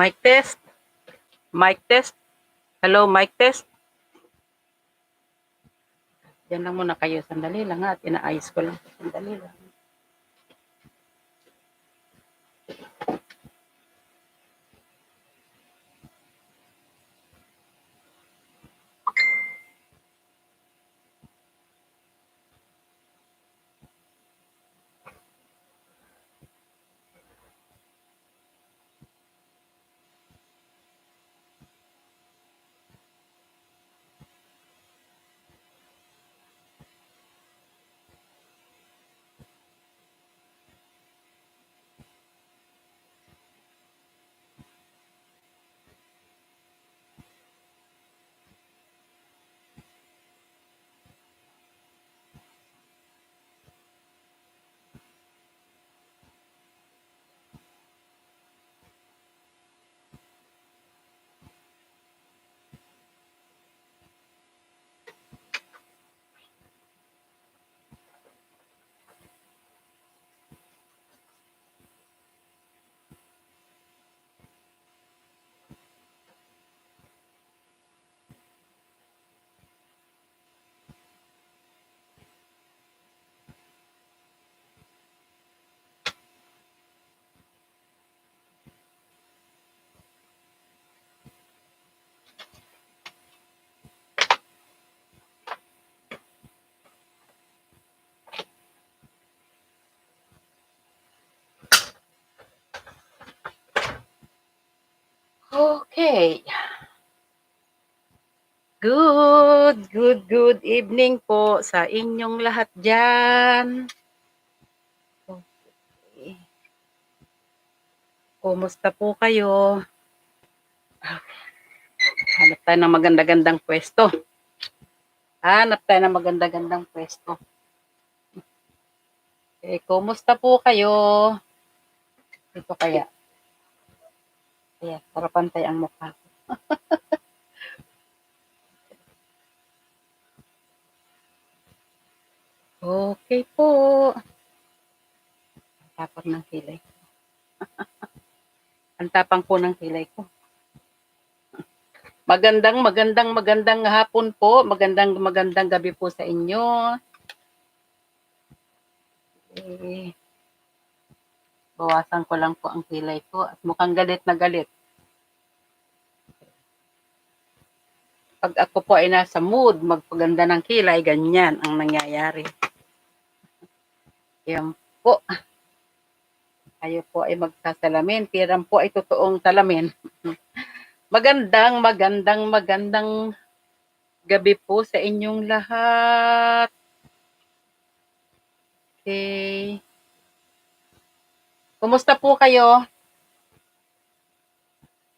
Mic test. Mic test. Hello, mic test. Yan lang muna kayo. Sandali lang ha. At inaayos ko lang. Sandali lang. Okay. Good, good, good evening po sa inyong lahat dyan. Okay. Kumusta po kayo? Hanap tayo ng maganda-gandang pwesto. Hanap tayo ng maganda-gandang pwesto. Eh, kumusta po kayo? Dito kaya. Kaya, para pantay ang mukha ko. okay po. Ang tapang ng kilay ko. ang tapang po ng kilay ko. Magandang, magandang, magandang hapon po. Magandang, magandang gabi po sa inyo. Eh, bawasan ko lang po ang kilay ko at mukhang galit na galit. Pag ako po ay nasa mood, magpaganda ng kilay, ganyan ang nangyayari. Yan po. Kayo po ay magsasalamin. Piram po ay totoong salamin. magandang, magandang, magandang gabi po sa inyong lahat. Okay. Kumusta po kayo?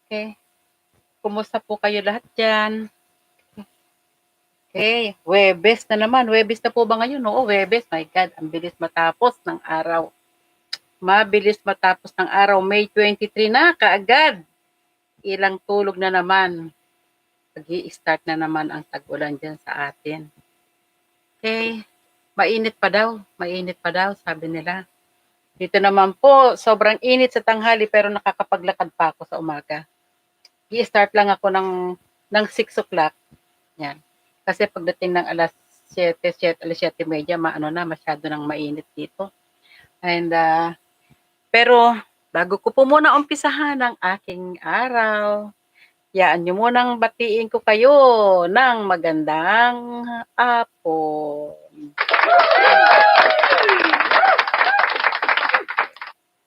Okay. Kumusta po kayo lahat dyan? Okay. Webes na naman. Webes na po ba ngayon? Oo, Webes. My God, ang bilis matapos ng araw. Mabilis matapos ng araw. May 23 na, kaagad. Ilang tulog na naman. pag start na naman ang tag-ulan dyan sa atin. Okay. Mainit pa daw. Mainit pa daw, sabi nila. Dito naman po, sobrang init sa tanghali pero nakakapaglakad pa ako sa umaga. I-start lang ako ng, ng 6 o'clock. Yan. Kasi pagdating ng alas 7, 7 alas 7 media, maano na, masyado nang mainit dito. And, uh, pero, bago ko po muna umpisahan ang aking araw, yaan nyo munang batiin ko kayo ng magandang hapon.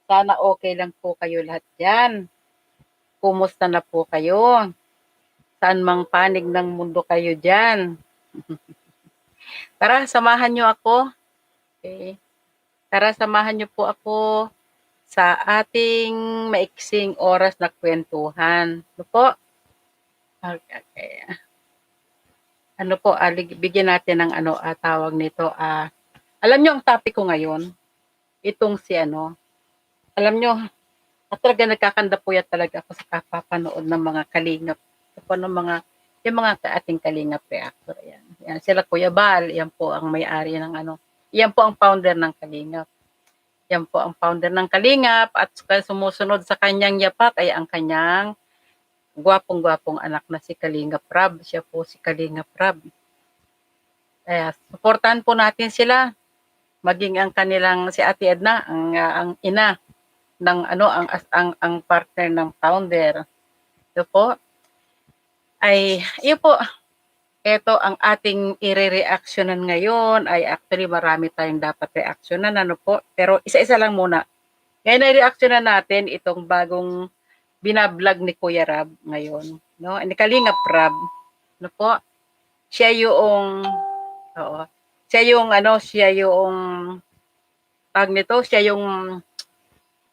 Sana okay lang po kayo lahat dyan. Kumusta na po kayo? Saan mang panig ng mundo kayo dyan? Tara, samahan nyo ako. Okay. Tara, samahan nyo po ako sa ating maiksing oras na kwentuhan. Ano po? Okay. Ano po, alig, bigyan natin ng ano, ah, tawag nito. Ah, alam nyo ang topic ko ngayon? Itong si ano, alam nyo, at talaga nagkakanda po yan talaga ako sa kapapanood ng mga kalingap. Po ng mga, yung mga ating kalingap reactor. Yan. yan. Sila Kuya Bal, yan po ang may-ari ng ano, yan po ang founder ng kalingap. Yan po ang founder ng Kalingap at sumusunod sa kanyang yapak ay ang kanyang gwapong-gwapong anak na si Kalingap Rab. Siya po si Kalingap Rab. Kaya suportahan po natin sila. Maging ang kanilang si Ate Edna, ang, ah, ang ina ng ano ang ang ang partner ng founder. Ito po ay iyo po ito ang ating ire-reactionan ngayon ay actually marami tayong dapat reactionan ano po pero isa-isa lang muna. Ngayon ay reactionan natin itong bagong binablog ni Kuya Rab ngayon, no? Ni Kalingap Rab, no po? Siya yung oo. Siya yung ano, siya yung tag nito, siya yung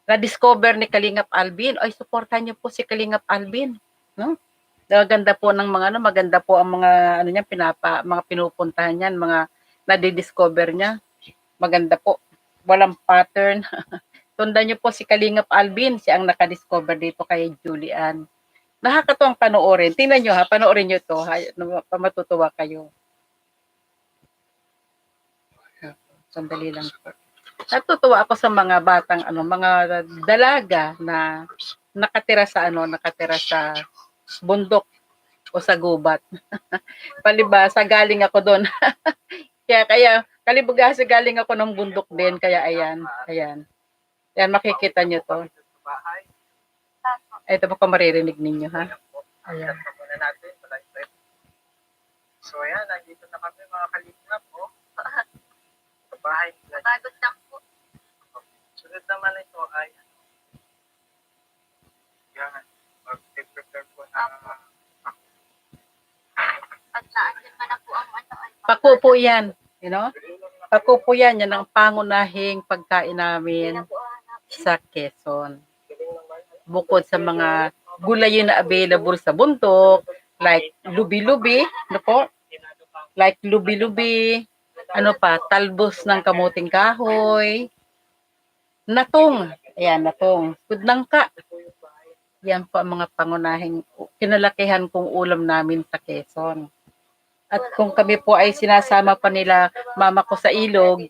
na-discover ni Kalingap Alvin. Ay, suportahan niyo po si Kalingap Alvin, no? Maganda po ng mga ano, maganda po ang mga ano niya pinapa mga pinupuntahan niyan, mga nadi-discover niya. Maganda po. Walang pattern. Tundan niyo po si Kalingap Alvin, siya ang nakadiscover dito kay Julian. Nakakatuwang panoorin. Tingnan niyo ha, panoorin niyo to, ha, matutuwa kayo. Sandali lang po. Natutuwa ako sa mga batang ano, mga dalaga na nakatira sa ano, nakatira sa bundok o sa gubat. Palibasa galing ako doon. kaya kaya kalibugasa galing ako ng bundok din kaya ayan, ayan. Ayan makikita niyo to. Ito po kung maririnig ninyo ha. Ayan. muna natin sa live stream. So ayan, nandito na kami mga kalingap po. sa bahay. Pagod po. Sunod naman ito ay yan, mag-prepare po na At naandyan man na po ang ano. ano Pako po yan, you know? Pako po yan, yan ang pangunahing pagkain namin na po sa Quezon. Bukod sa mga gulay na available sa bundok, like lubi-lubi, ano po? Like lubi-lubi, ano pa, talbos ng kamuting kahoy, natong, ayan, natong, kudnangka. Yan po ang mga pangunahing kinalakihan kong ulam namin sa Quezon. At kung kami po ay sinasama pa nila mama ko sa ilog,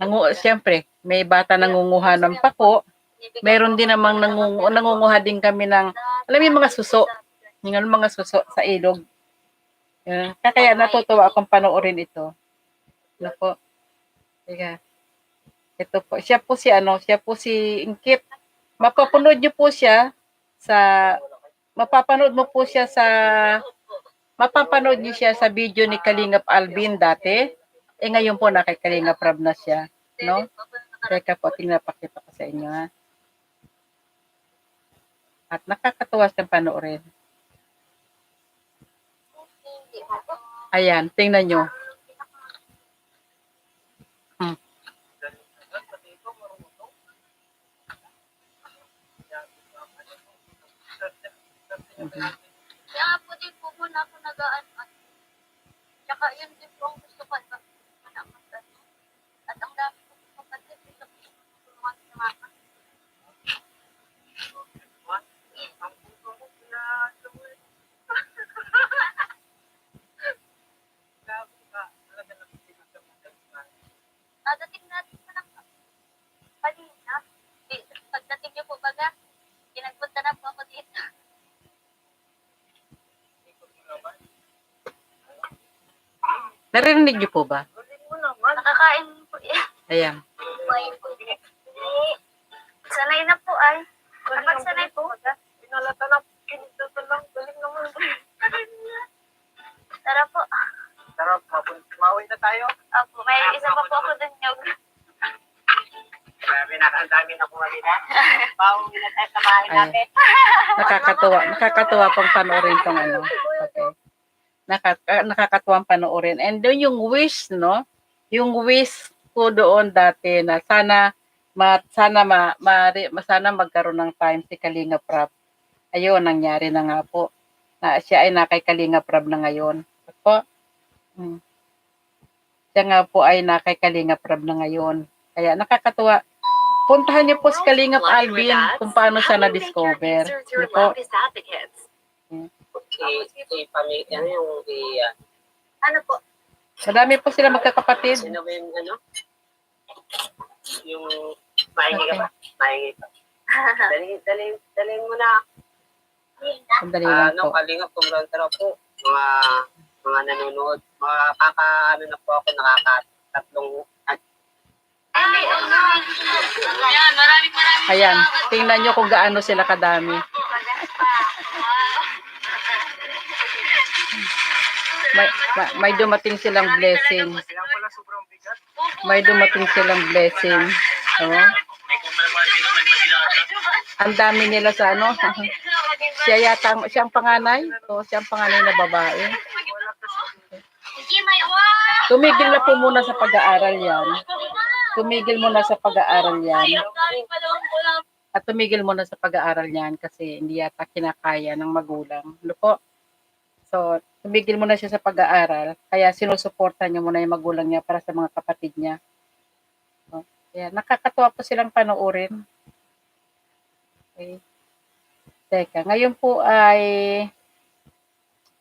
nangu siyempre, may bata nangunguha ng pako, meron din namang nangungu nangunguha din kami ng, alam mo mga suso, yung ano, mga suso sa ilog. Kaya natutuwa akong panoorin ito. Po? Teka. Ito po. Siya po si ano, siya po si Inkip. Mapapanood niyo po siya sa mapapanood mo po siya sa mapapanood niyo siya sa video ni Kalingap Alvin dati. Eh ngayon po na kay Kalingap Rab na siya, no? Teka po, tingnan pakita ko sa inyo ha. At nakakatuwa siyang panoorin. Ayan, tingnan nyo. Mhm. Kaya nga po din po muna ako nagaan at tsaka yun din po ang gusto ko at ang dami ko kapatid sa mama. Narinig niyo po ba? Nakakain po yan. Ayan. Po. Sanay na po ay. Kapag sanay po. Pinalata na kinitata lang. Galing naman. Tara po. Mapun- Mauwi na tayo. Opo, may isa pa po ako dun yung Grabe na, ang dami na kumali na. Pauwi na tayo sa bahay Ayan. Nakakatuwa. Nakakatuwa pong panoorin tong ano. Nakaka, nakakatuwang panoorin. And doon yung wish, no? Yung wish ko doon dati na sana ma, sana ma, ma, sana magkaroon ng time si Kalinga Prab. Ayun, nangyari na nga po. Na siya ay nakay Kalinga Prab na ngayon. Po. Hmm. Siya nga po ay nakay Kalinga Prab na ngayon. Kaya nakakatuwa. Puntahan niyo po si Kalingap Alvin kung paano siya na-discover. Po? Okay, si pamilya, ano yung di, uh, ano po, Madami po sila magkakapatid. sino ba yung ano? yung mahingi ka pa. Mahingi pa. Dali, dali, dali mo na. Sandali Ah, lang ano, po. kalingap, kumbrantara po. Mga, mga nanonood. Makaka, ano na po ako, nakakatatlong, at Ay, ano? Yan, maraming maraming Ayan, tingnan nyo kung gaano sila kadami. May, ma- may dumating silang blessing. May dumating silang blessing. Oh. Ang dami nila sa ano. siya yata, siya ang panganay. So, siya ang panganay na babae. May! Tumigil na po muna sa pag-aaral yan. Tumigil muna sa pag-aaral yan. At tumigil muna sa pag-aaral yan kasi hindi yata kinakaya ng magulang. Ano po? So, tumigil muna siya sa pag-aaral. Kaya sinusuporta niya muna yung magulang niya para sa mga kapatid niya. So, kaya nakakatuwa po silang panoorin. Okay. Teka, ngayon po ay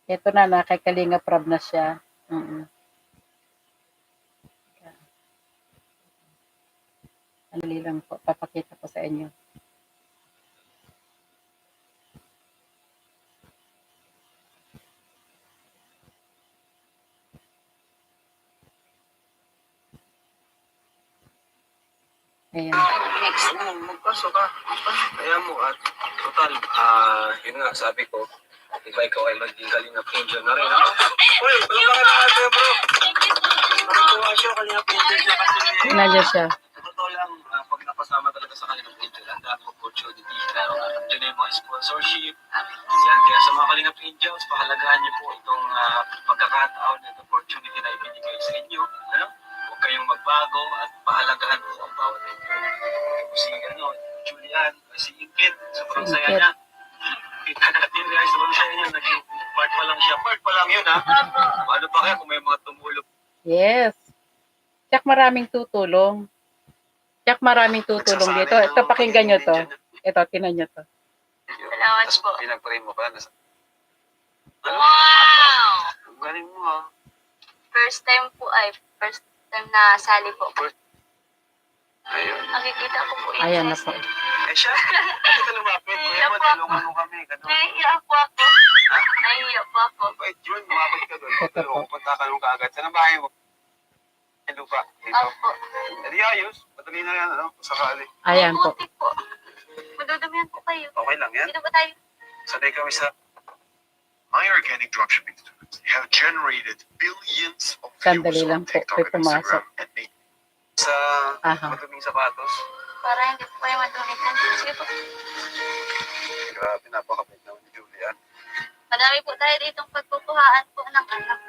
ito na na kay Kalinga Prab na siya. Mm Andali lang po, papakita ko sa inyo. Ayan. Oo, magpasok ka. Kaya mo at total, ah, yun nga, sabi ko, di ba ikaw ay maging kalingap angel na rin, ano? Uy, palabaka na natin, bro. Parang tuwa siya, kalingap angel na kasi niyo siya. sa totoo lang, ah, pag napasama talaga sa kalingap angel, ang dami opportunity. Pero dyan na yung mga sponsorship. Yan, kaya sa mga kalingap angels, pahalagahan niyo po itong ah, pagkakataon at opportunity na ibinigay sa inyo. Ano? Huwag kayong magbago at pahalagahan po Ingrid, sobrang saya niya. Kita natin guys, sobrang saya niya. Naging part pa lang siya. Part pa lang yun ha. Paano pa kaya kung may mga tumulong Yes. Tsak maraming tutulong. Tsak maraming tutulong dito. Ito, pakinggan nyo to. Ito, tinan nyo to. Salamat po. pinag-pray mo pa. Nasa, ano? Wow! Ang galing mo ha. First time po ay first time na sali po. Ayun. Nakikita ko po yung Ayan na po. blessing. Eh siya, hindi ka lumapit. Kuya mo, tulungan mo kami. Ganun. Nahihiya po ako. Nahihiya po ako. Wait, yun, lumapit ka doon. Ito po. Tulungan, punta ka nung kaagad. Saan ang bahay mo? Sa lupa. Dito. Opo. Hindi ayos. Madali na yan, ano? Sakali. Ayan po. Mabuti po. Madudumihan po kayo. Okay lang yan. Dito ba tayo? Sanay kami sa... My organic dropshipping students have generated billions of Sandali views lang on po, TikTok and. Instagram and made sa Aha. maduming sapatos. Para hindi po kayo madumihan. Sige po. Grabe, napakabait naman ni Julian. Madami po tayo ditong pagkukuhaan po ng anak.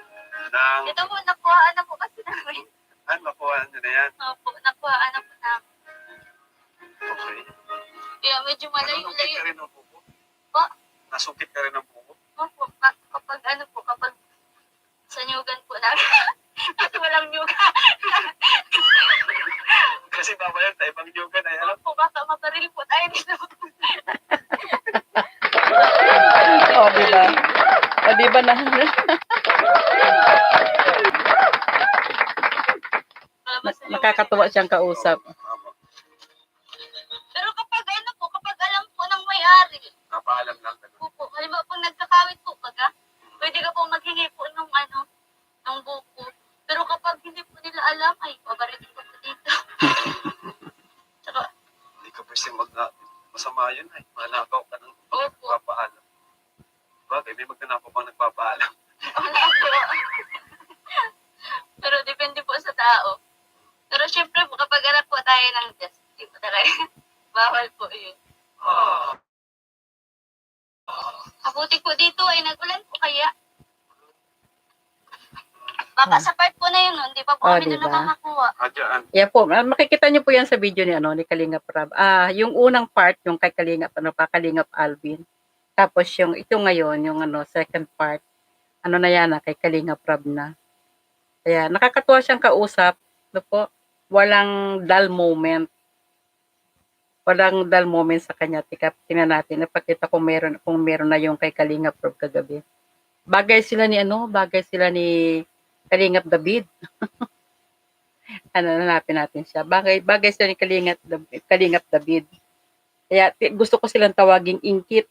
Nang, Ito po, nakuhaan na po kasi namin. ano, makuha nyo na yan. Opo, nakuhaan na po namin. Okay. Kaya medyo Ano, malayo-layo. nasungkit ka rin ng buko? Po? Nasungkit ka rin ng buko? Opo, ka- kapag ano po, kapag sa nyugan po namin. Kasi walang nyugan. Kasi mamaya tayo pang yoga na yan. Opo, baka maparil po tayo dito. O, oh, di ba? O, di ba na? Nakakatuwa siyang kausap. May magnanakaw pang nagpapaalam. wala po. Pero depende po sa tao. Pero syempre po, kapag anak po tayo ng Diyos, hindi po talaga, bawal po yun. Mabuti po dito ay nagulan po kaya. Baka sa part po na yun, hindi pa po Oh, kami diba? nakakakuha. Adyan. Yan po. Ah, Makikita niyo po yan sa video ni ano ni Kalingap Rab. Ah, yung unang part yung kay Kalingap ano pa Kalingap Alvin. Tapos yung ito ngayon yung ano second part ano na yan ah, kay Kalingap Rab na. Kaya nakakatuwa siyang kausap. Ano po? Walang dull moment. Walang dull moment sa kanya. Tika, tingnan natin. Napakita kung meron, kung meron na yung kay Kalingap Rab kagabi. Bagay sila ni ano, bagay sila ni Kalingap David. ano, hanapin natin siya. Bagay, bagay siya ni Kalingap, Kalingap David. Kaya gusto ko silang tawaging ingkit.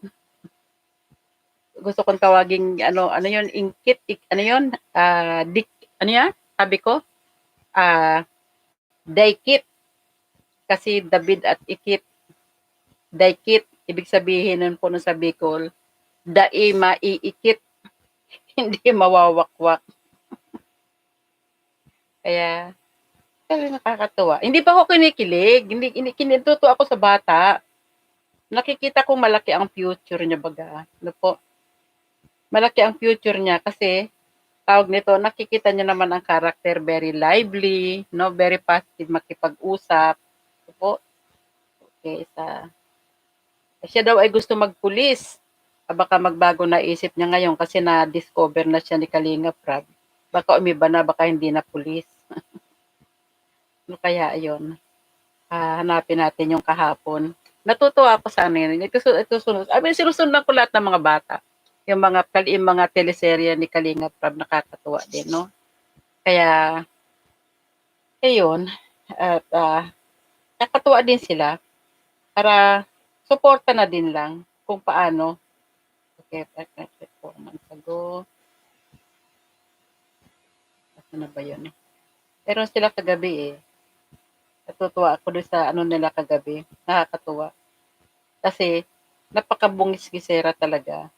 Gusto kong tawaging, ano, ano yun, ingkit, ik- ano yun, ah, dik, ano yan, sabi ko, ah, daikit. Kasi David at ikit, daikit, ibig sabihin nun po nun sa Bicol, dai maiikit, hindi mawawakwak. Kaya, kaya nakakatuwa. Hindi pa ako kinikilig. Hindi, hindi ako sa bata. Nakikita ko malaki ang future niya baga. Ano po? Malaki ang future niya kasi tawag nito, nakikita niya naman ang character very lively, no? Very positive makipag-usap. Ano po? Okay, sa siya daw ay gusto magpulis. Ah, Baka magbago na isip niya ngayon kasi na-discover na siya ni Kalinga Prab. Baka umiba na, baka hindi na pulis. ano kaya yun? Ah, hanapin natin yung kahapon. Natutuwa ako sa ano yun. Ito, ito sunod. I mean, sinusundan ko lahat ng mga bata. Yung mga, yung mga teleserye ni Kalinga Prab, nakakatuwa din, no? Kaya, ayun. At, ah, nakatuwa din sila para suporta na din lang kung paano. Okay, perfect four months ago. Ano na ba yun? Pero sila kagabi eh. Natutuwa ako doon sa ano nila kagabi. Nakakatuwa. Kasi, napakabungis-gisera talaga.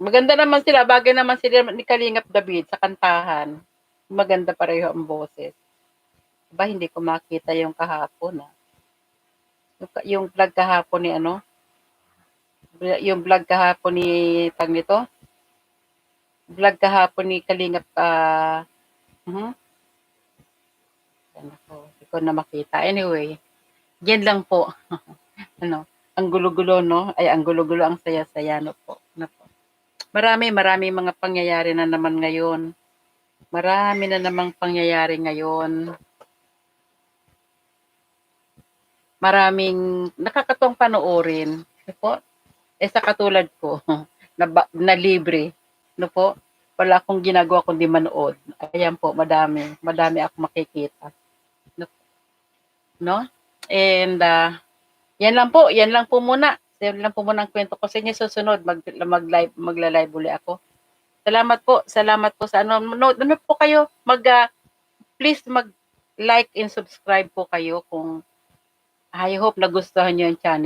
Maganda naman sila. Bagay naman sila ni Kalingap David sa kantahan. Maganda pareho ang boses. Ba, hindi ko makita yung kahapon ah. Yung, vlog kahapon ni ano? Yung vlog kahapon ni tag nito? Vlog kahapon ni Kalingap ah uh, Yan ako. Hindi ko na makita. Anyway, yan lang po. ano, ang gulo-gulo, no? Ay, ang gulo-gulo, ang saya-saya. No po. Marami, marami mga pangyayari na naman ngayon. Marami na namang pangyayari ngayon. Maraming nakakatuwang panoorin. No po? Eh sa katulad ko, na, na libre. No po? Wala akong ginagawa kundi manood. Ayan po, madami. Madami ako makikita. No? no? And, ah, yan lang po. Yan lang po muna. Yan lang po muna ang kwento ko sa inyo. Susunod, mag, mag-live, magla-live uli ako. Salamat po. Salamat po sa ano. No, ano po kayo? Mag, ah, please mag-like and subscribe po kayo kung I hope nagustuhan nyo yung channel.